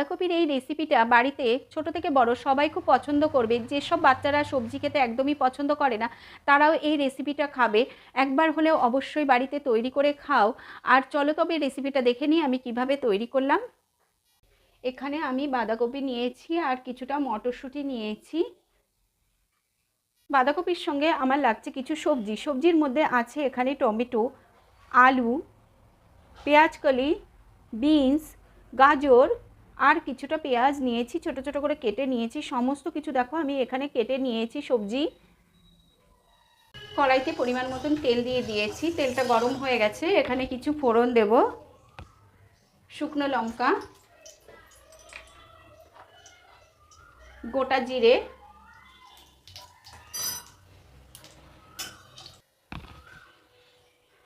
বাঁধাকপির এই রেসিপিটা বাড়িতে ছোট থেকে বড় সবাই খুব পছন্দ করবে। যেসব বাচ্চারা সবজি খেতে একদমই পছন্দ করে না, তারাও এই রেসিপিটা খাবে। একবার হলেও অবশ্যই বাড়িতে তৈরি করে খাও। আর চলো তবে রেসিপিটা দেখে নিই আমি কীভাবে তৈরি করলাম। এখানে আমি বাঁধাকপি নিয়েছি আর কিছুটা মটরশুঁটি নিয়েছি। বাঁধাকপির সঙ্গে আমার লাগছে কিছু সবজি। সবজির মধ্যে আছে এখানে টমেটো, আলু, পেঁয়াজকলি, বিনস, গাজর আর কিছুটা পেঁয়াজ নিয়েছি, ছোট ছোট করে কেটে নিয়েছি। সমস্ত কিছু দেখো, আমি এখানে কেটে নিয়েছি সবজি। কড়াইতে পরিমাণ মতন তেল দিয়ে দিয়েছি। তেলটা গরম হয়ে গেছে, এখানে কিছু ফোড়ন দেব। শুকনো লঙ্কা। গোটা জিরে।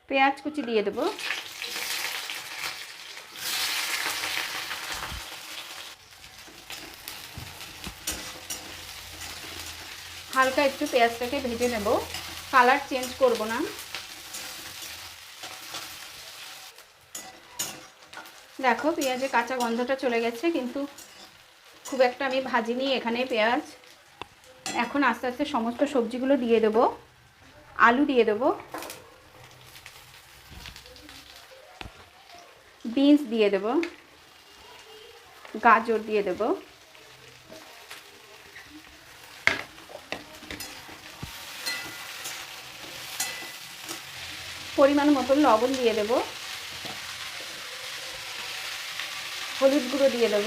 পেঁয়াজ কুচি দিয়ে দেবো। হালকা একটু পেঁয়াজটাকে ভেজে নেব। কালার চেঞ্জ করব না। দেখো পেঁয়াজের কাঁচা গন্ধটা চলে গেছে, কিন্তু খুব একটা আমি ভাজিনি এখানে পেঁয়াজ। এখন আস্তে আস্তে সমস্ত সবজিগুলো দিয়ে দেবো, আলু দিয়ে দেবো, বিনস দিয়ে দেবো, গাজর দিয়ে দেবো। পরিমাণ মতন লবণ দিয়ে দেব। হলুদ গুঁড়ো দিয়ে দেব।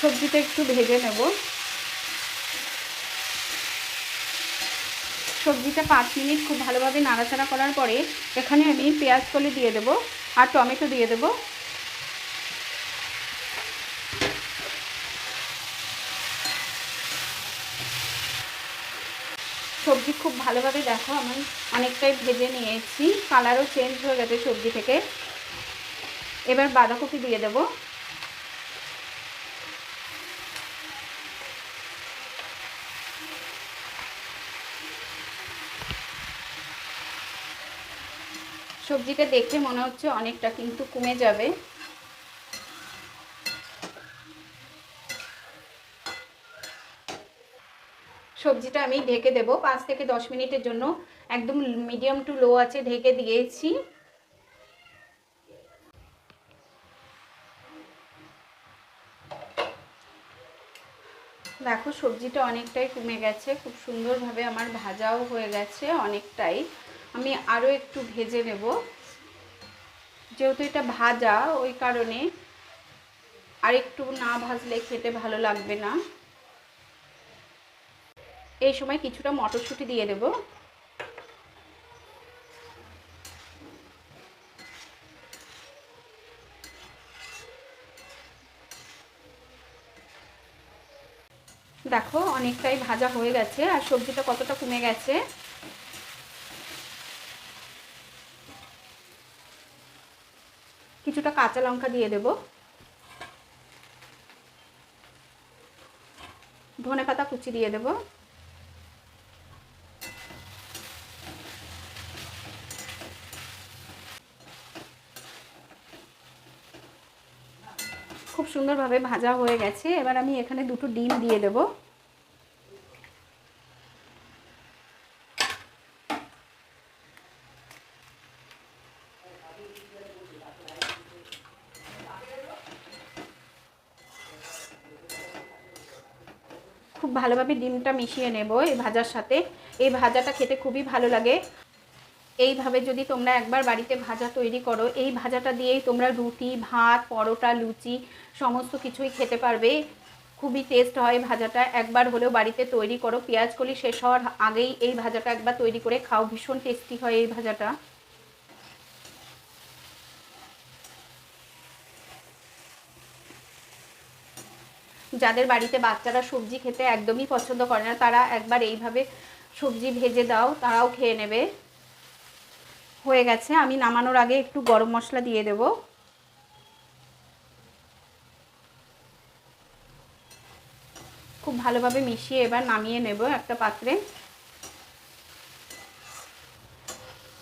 সবজিটা একটু ভেজে নেব। সবজিটা পাঁচ মিনিট খুব ভালোভাবে নাড়াচাড়া করার পরে এখানে আমি পেঁয়াজ কলি দিয়ে দেব আর টমেটো দিয়ে দেবো। সবজি খুব ভালোভাবে দেখো, আমি অনেকটাই ভেজে নিয়েছি। কালারও চেঞ্জ হয়ে গেছে সবজি থেকে। এবার বাঁধাকপি দিয়ে দেব। সবজিটা দেখে মনে হচ্ছে অনেকটা, কিন্তু কমে যাবে। সবজিটা আমি ঢেকে দেব। পাঁচ থেকে দশ মিনিটের জন্য একদম মিডিয়াম টু লো আছে ঢেকে দিয়েছি। দেখো সবজিটা অনেকটাই কমে গেছে, খুব সুন্দরভাবে আমার ভাজাও হয়ে গেছে অনেকটাই। আমি আরও একটু ভেজে নেব। যেহেতু এটা ভাজা, ওই কারণে আর একটু না ভাজলে খেতে ভালো লাগবে না। এই সময় কিছুটা মটরশুঁটি দিয়ে দেব। দেখো, অনেকটাই ভাজা হয়ে গেছে আর সবজিটা কতটা কমে গেছে। কিছুটা কাঁচা লঙ্কা দিয়ে দেব। ধনে পাতা কুচি দিয়ে দেবো। খুব সুন্দরভাবে ভাজা হয়ে গেছে। এবার আমি এখানে দুটো ডিম দিয়ে দেব। খুব ভালোভাবে ডিমটা মিশিয়ে নেব এই ভাজার সাথে। এই ভাজাটা খেতে খুবই ভালো লাগে। এইভাবে যদি তোমরা একবার বাড়িতে ভাজা তৈরি করো, এই ভাজাটা দিয়েই তোমরা রুটি, ভাত, পরোটা, লুচি সমস্ত কিছুই খেতে পারবে। খুবই টেস্ট হয় ভাজাটা। একবার হলেও বাড়িতে তৈরি করো। পেঁয়াজ কলি শেষ হওয়ার আগেই এই ভাজাটা একবার তৈরি করে খাও। ভীষণ টেস্টি হয় এই ভাজাটা। যাদের বাড়িতে বাচ্চারা সবজি খেতে একদমই পছন্দ করে না, তারা একবার এইভাবে সবজি ভেজে দাও, তারাও খেয়ে নেবে। হয়ে গেছে। আমি নামানোর আগে একটু গরম মশলা দিয়ে দেব। খুব ভালোভাবে মিশিয়ে এবার নামিয়ে নেব একটা পাত্রে।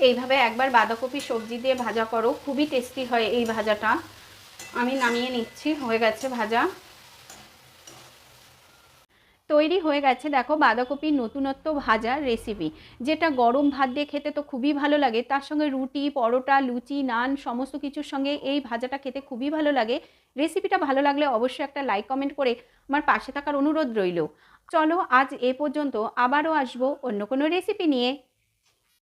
এইভাবে একবার বাঁধাকপি সবজি দিয়ে ভাজা করো। খুবই টেস্টি হয় এই ভাজাটা। আমি নামিয়ে নিচ্ছি, হয়ে গেছে ভাজা। তৈরি হয়ে গেছে, দেখো বাঁধাকপির নতুনত্ব ভাজার রেসিপি যেটা গরম ভাত দিয়ে খেতে তো খুবই ভালো লাগে, তার সঙ্গে রুটি, পরোটা, লুচি, নান, সমস্ত কিছুর সঙ্গে এই ভাজাটা খেতে খুবই ভালো লাগে। রেসিপিটা ভালো লাগলে অবশ্যই একটা লাইক কমেন্ট করে আমার পাশে থাকার অনুরোধ রইল। চলো আজ এ পর্যন্ত আবারও আসব অন্য কোনো রেসিপি নিয়ে।